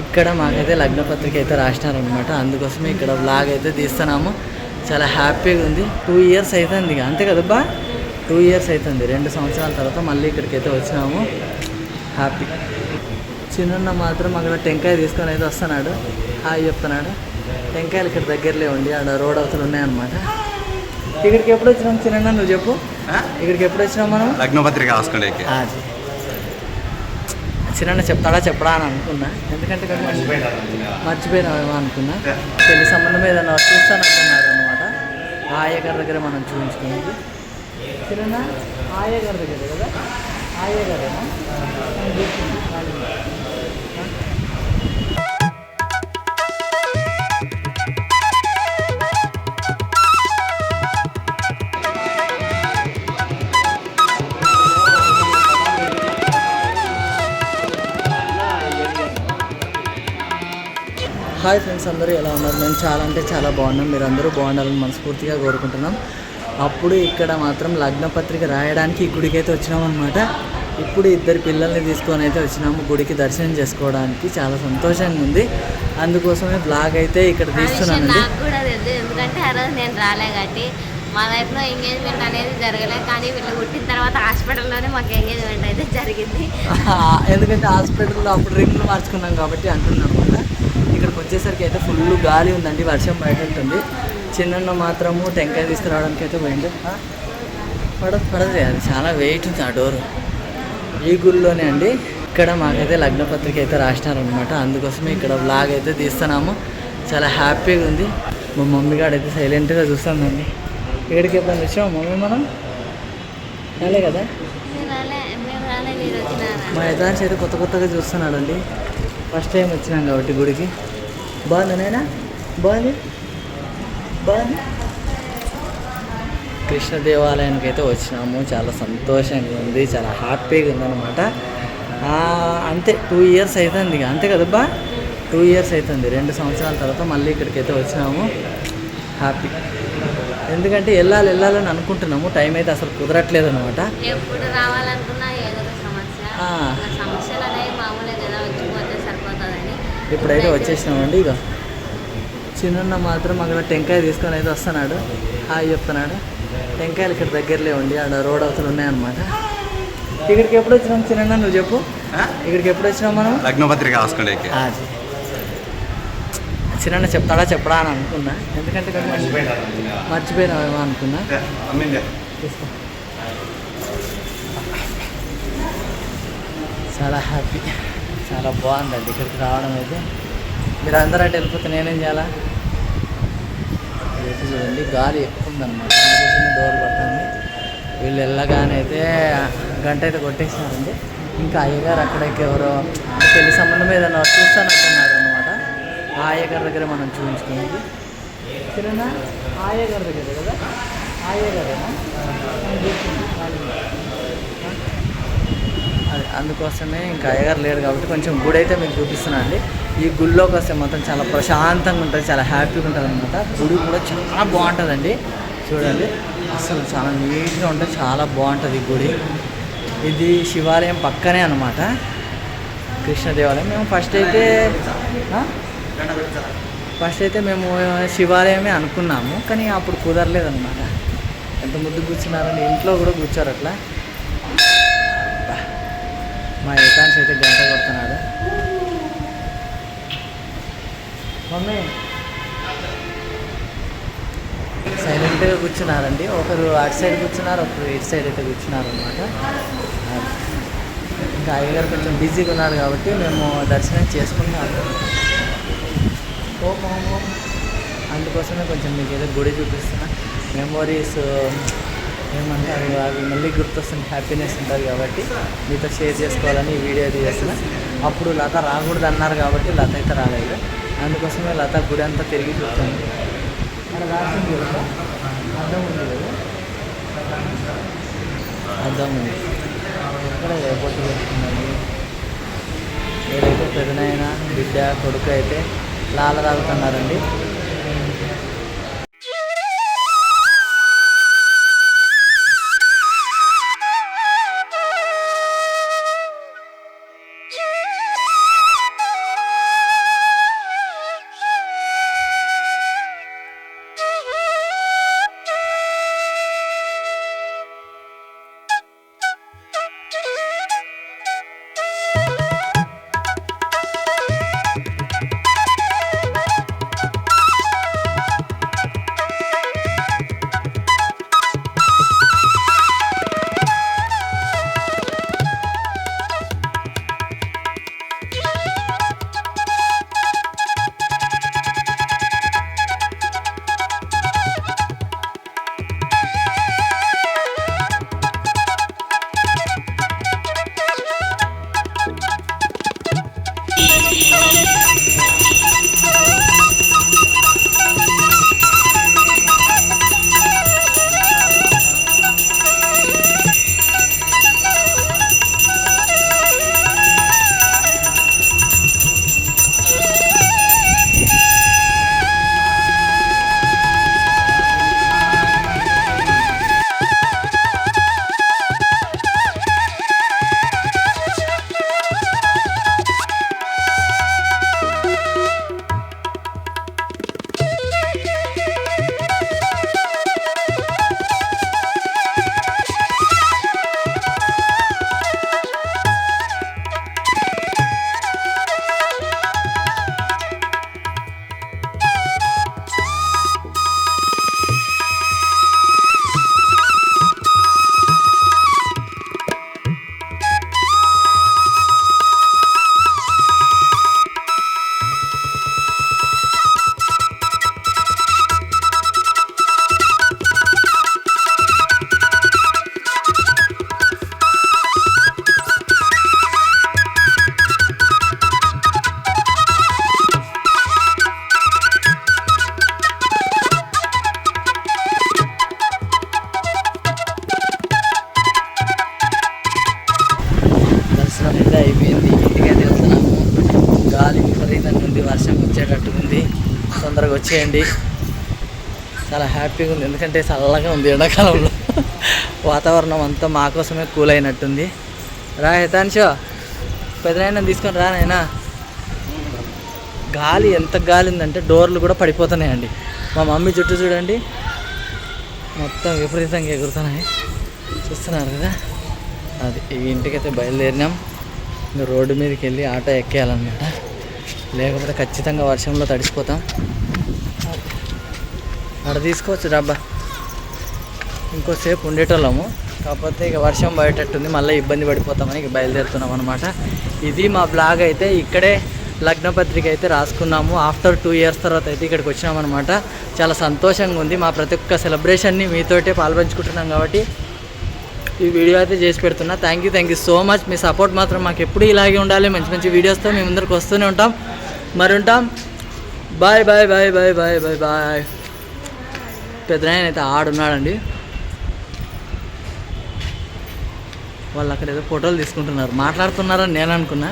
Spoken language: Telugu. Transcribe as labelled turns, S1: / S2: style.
S1: ఇక్కడ మాకైతే లగ్న పత్రిక అయితే రాసినారనమాట అందుకోసమే ఇక్కడ బ్లాగ్ అయితే తీస్తున్నాము. చాలా హ్యాపీగా ఉంది. టూ ఇయర్స్ అవుతుంది ఇక. అంతే కదబ్బా? టూ ఇయర్స్ అవుతుంది రెండు సంవత్సరాల తర్వాత మళ్ళీ ఇక్కడికి అయితే వచ్చినాము. హ్యాపీ చిన్న మాత్రం అక్కడ టెంకాయ తీసుకొని అయితే వస్తున్నాడు. హాయ్ చెప్తున్నాడు. టెంకాయలు ఇక్కడ దగ్గరలే ఉండి ఆడ రోడ్ అవతలు ఉన్నాయన్నమాట ఇక్కడికి ఎప్పుడు వచ్చినాం చిన్న నువ్వు చెప్పు. ఇక్కడికి ఎప్పుడు వచ్చినాం మనం?
S2: లగ్నపత్రిక రాసుకోండి
S1: అది చిన్న చెప్తాడా చెప్పడా అని అనుకున్నా. ఎందుకంటే మర్చిపోయినామేమో అనుకున్నా. పెళ్ళి సంబంధం ఏదైనా చూస్తాను అంటున్నారు అనమాట ఆయ గారి దగ్గర మనం చూపించుకునేది. చిన్న ఆయ గారి దగ్గర కదా? ఆయ గారేనా హాయ్ ఫ్రెండ్స్ అందరూ ఎలా ఉన్నారు? మేము చాలా అంటే చాలా బాగున్నాం. మీరు అందరూ బాగుండాలని మనస్ఫూర్తిగా కోరుకుంటున్నాం. అప్పుడు ఇక్కడ మాత్రం లగ్న పత్రిక రాయడానికి ఈ గుడికి అయితే వచ్చినాం అనమాట ఇప్పుడు ఇద్దరు పిల్లల్ని తీసుకొని అయితే వచ్చినాము గుడికి దర్శనం చేసుకోవడానికి. చాలా సంతోషంగా ఉంది. అందుకోసమే బ్లాగ్ అయితే ఇక్కడ తీస్తున్నానండి.
S3: నాకు కూడా ఎందుకంటే ఆ రోజు నేను రాలే కాబట్టి మా లైఫ్లో ఎంగేజ్మెంట్ అనేది జరగలేదు కానీ వీళ్ళు పుట్టిన తర్వాత హాస్పిటల్లోనే మాకు ఎంగేజ్మెంట్ అయితే జరిగింది.
S1: ఎందుకంటే హాస్పిటల్లో అప్పుడు రింగ్లు మార్చుకున్నాం కాబట్టి అంటున్నాను అనమాట ఇక్కడికి వచ్చేసరికి అయితే ఫుల్ గాలి ఉందండి వర్షం బయట ఉంటుంది. చిన్న మాత్రము టెంకాయ తీసుకురావడానికి అయితే పోయింది? పడదు పడదు అది చాలా వెయిట్ ఉంది ఆ డోర్ ఈ గుడిలోనే అండి. ఇక్కడ మాకైతే లగ్న పత్రిక అయితే రాసినారనమాట అందుకోసమే ఇక్కడ బ్లాగ్ అయితే తీస్తున్నాము. చాలా హ్యాపీగా ఉంది. మా మమ్మీ గారు అయితే సైలెంట్గా చూస్తుందండి. ఇక్కడికి ఎప్పుడైనా వచ్చాము మమ్మీ మనం? రాలే కదా? మా యజాన్స్ అయితే కొత్త కొత్తగా చూస్తున్నాడండి. ఫస్ట్ టైం వచ్చినాం కాబట్టి గుడికి. బాగుంది నేనా బాగుంది బాగుంది కృష్ణ దేవాలయానికి అయితే వచ్చినాము. చాలా సంతోషంగా ఉంది. చాలా హ్యాపీగా ఉందన్నమాట ఆ, అంతే. టూ ఇయర్స్ అవుతుంది ఇక. అంతే కదబ్బా? టూ ఇయర్స్ అవుతుంది రెండు సంవత్సరాల తర్వాత మళ్ళీ ఇక్కడికి అయితే వచ్చినాము. హ్యాపీ ఎందుకంటే వెళ్ళాలి వెళ్ళాలని అనుకుంటున్నాము. టైం అయితే అసలు కుదరట్లేదు అనమాట ఇప్పుడైతే వచ్చేసినామండి ఇక చిన్న మాత్రం అక్కడ టెంకాయ తీసుకొని అయితే వస్తున్నాడు. హాయ్ చెప్తున్నాడు. టెంకాయలు ఇక్కడ దగ్గరలే ఉండి ఆడ రోడ్ అవతలు ఉన్నాయన్నమాట. ఇక్కడికి ఎప్పుడు వచ్చినాం చిన్న నువ్వు చెప్పు. ఇక్కడికి ఎప్పుడు వచ్చినాం మనం?
S2: లగ్నపత్రిక
S1: అది చిన్న చెప్తాడా చెప్పడా అని అనుకున్నా. ఎందుకంటే కొంచెం మర్చిపోయినామేమో అనుకున్నా. చాలా హ్యాపీ. చాలా బాగుందండి ఇక్కడికి రావడం అయితే. మీరు అందరూ అటు వెళ్ళిపోతే నేనేం చేయాలా? చూడండి గాలి ఎక్కువ ఉందన్నమాట డోర్ పడుతుంది వీళ్ళు వెళ్ళగానే అయితే గంట అయితే కొట్టేసినారండి. ఇంకా అయ్యగారు అక్కడికి ఎవరో పెళ్ళి సంబంధం ఏదైనా చూస్తానంటున్నారు అనమాట ఆ అయ్యగారి దగ్గర మనం చూపించుకునేది చిన్న ఆ అయ్యగారి దగ్గర కదా? ఆ అయ్యగారేనా? అందుకోసమే ఇంకా అయ్యగారు లేరు కాబట్టి కొంచెం గుడి అయితే మీకు చూపిస్తున్నాను అండి. ఈ గుడిలోకి వస్తే మొత్తం చాలా ప్రశాంతంగా ఉంటుంది చాలా హ్యాపీగా ఉంటుంది అనమాట గుడి కూడా చాలా బాగుంటుందండి. చూడండి అసలు చాలా నీట్గా ఉంటుంది చాలా బాగుంటుంది ఈ గుడి. ఇది శివాలయం పక్కనే అనమాట కృష్ణ దేవాలయం. మేము ఫస్ట్ అయితే ఫస్ట్ అయితే మేము శివాలయమే అనుకున్నాము కానీ అప్పుడు కుదరలేదన్నమాట. ఎంత ముద్దు కూర్చున్నారని ఇంట్లో కూడా కూర్చోరు అట్లా. మా ఏకాన్స్ అయితే గంట కొడుతున్నాడు. మమ్మీ. సైలెంట్గా కూర్చున్నారండి. ఒకరు అటు సైడ్ కూర్చున్నారు ఒకరు ఇటు సైడ్ అయితే కూర్చున్నారు అనమాట ఇంకా అయ్యగారు కొంచెం బిజీగా ఉన్నారు కాబట్టి మేము దర్శనం చేసుకున్నాము ఓ అందుకోసమే కొంచెం మీకు ఏదో గుడి చూపిస్తున్నా. మెమోరీస్ ఏమంటారు? అవి మళ్ళీ గుర్తొస్తుంది. హ్యాపీనెస్ ఉంటుంది కాబట్టి మీతో షేర్ చేసుకోవాలని వీడియో అయితే చేస్తున్నా. అప్పుడు లత రాకూడదు అన్నారు కాబట్టి లత అయితే రాలేదు. అందుకోసమే లత గుడి అంతా తిరిగి చూస్తుంది. అక్కడ రాసింది కదా? అర్థం ఉంది కదా? అర్థం ఉంది. ఇక్కడ ఎయిర్పోర్ట్ పెట్టుకున్నాను? ఏదైతే పెదనైనా బిడ్డ కొడుకు అయితే లాల తాగుతున్నారండి. అయితే అయిపోయింది. ఇంటికైతే వెళ్తున్నాము గాలి విపరీతంగా ఉంది వర్షం వచ్చేటట్టు ఉంది. తొందరగా వచ్చేయండి. చాలా హ్యాపీగా ఉంది. ఎందుకంటే చల్లగా ఉంది ఎండాకాలంలో. వాతావరణం అంతా మా కోసమే కూల్ అయినట్టుంది. రా హితాన్షో పెద్దనైనా తీసుకొని రా నాయనా. గాలి ఎంత గాలి ఉందంటే డోర్లు కూడా పడిపోతున్నాయండి. మా మమ్మీ జుట్టు చూడండి. మొత్తం విపరీతంగా ఎగురుతున్నాయి. చూస్తున్నారు కదా? అది ఇంటికైతే బయలుదేరినాం. ఇంకా రోడ్డు మీదకి వెళ్ళి ఆటో ఎక్కేయాలన్నమాట. లేకపోతే ఖచ్చితంగా వర్షంలో తడిసిపోతాం. అక్కడ తీసుకోవచ్చు డబ్బా ఇంకోసేపు ఉండేటోళ్ళము. కాకపోతే ఇక వర్షం పడేటట్టుంది. మళ్ళీ ఇబ్బంది పడిపోతామని ఇక బయలుదేరుతున్నాం అనమాట ఇది మా బ్లాగ్ అయితే ఇక్కడే లగ్నపత్రిక అయితే రాసుకున్నాము. ఆఫ్టర్ టూ ఇయర్స్ తర్వాత అయితే ఇక్కడికి వచ్చినామన్నమాట. చాలా సంతోషంగా ఉంది. మా ప్రతి ఒక్క సెలబ్రేషన్ని మీతోటే పాల్పంచుకుంటున్నాం కాబట్టి ఈ వీడియో అయితే చేసి పెడుతున్నా. Thank you thank you so much me support మాత్రం మాకు ఎప్పుడు ఇలాగే ఉండాలి. మంచి మంచి వీడియోస్తో మేము ముందరికి వస్తూనే ఉంటాం. మరి ఉంటాం bye bye bye bye bye bye bye పెద్దనాయన అయితే ఆడున్నాడండి. వాళ్ళు అక్కడ ఏదో ఫోటోలు తీసుకుంటున్నారు. మాట్లాడుతున్నారని నేను అనుకున్నా.